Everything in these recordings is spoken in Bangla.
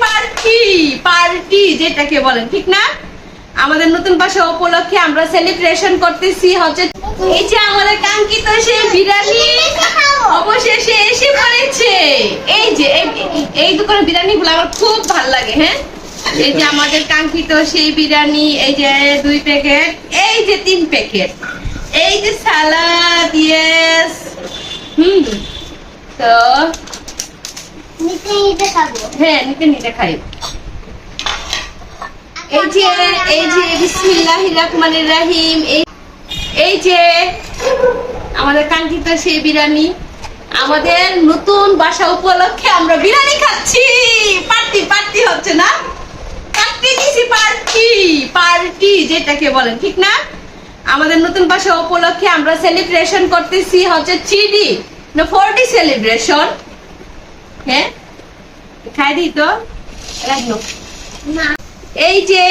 পার্টি পার্টি যেটাকে বলেন, ঠিক না? আমাদের নতুন বাসা উপলক্ষে আমরা সেলিব্রেশন করতেছি, হচ্ছে এই যে আমাদের কাঙ্ক্ষিত সেই বিরিয়ানি অবশেষে এসে পড়েছে। এই যে, এই- দোকানের বিরিয়ানি গুলো আমার খুব ভালো লাগে হ্যাঁ? এই যে আমাদের কাঙ্ক্ষিত সেই বিরিয়ানি, এই যে দুই প্যাকেট, এই যে তিন প্যাকেট, এই যে সালাদ ইয়েস হুম, তো আমাদের নতুন বাসা উপলক্ষে আমরা বিরিয়ানি খাচ্ছি। পার্টি পার্টি হচ্ছে না? পার্টি দিছি, পার্টি পার্টি, যেটাকে বলেন, ঠিক না? আমাদের নতুন বাসা উপলক্ষে আমরা সেলিব্রেশন করতেছি, হচ্ছে থ্রি না ফোর ডি সেলিব্রেশন হ্যাঁ? খাই দিই তো। রাখল এই যে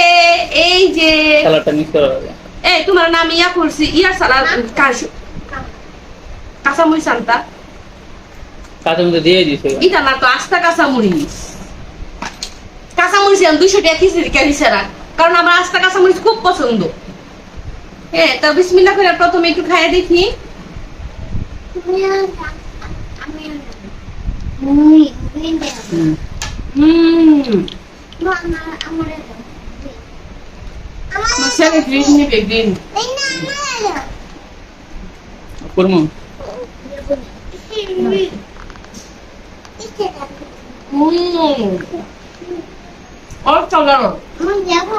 এই যে। সালাডটা মিক্স করা হবে। এই তোমার নাম ইয়া করছি ইয়া কাশ কাঁচা। মধ্যে দিয়ে দিছে ইটা না তো আস্তা কাঁচামরিচ। কাঁচামরিচ আমি দুইশো টাকা সেরা কারণ আমার আস্তা কাঁচামরিচ খুব পছন্দ। হ্যাঁ তো বিসমিল্লা করে প্রথমে একটু খাইয়ে দেখি। তুমি আমি মুই মুই দেব হুম। হুম আমার আমার আমার মশাকে গ্রিন নিবে গ্রিন এই না আমার করব হুম অসাধারণ আমি যাব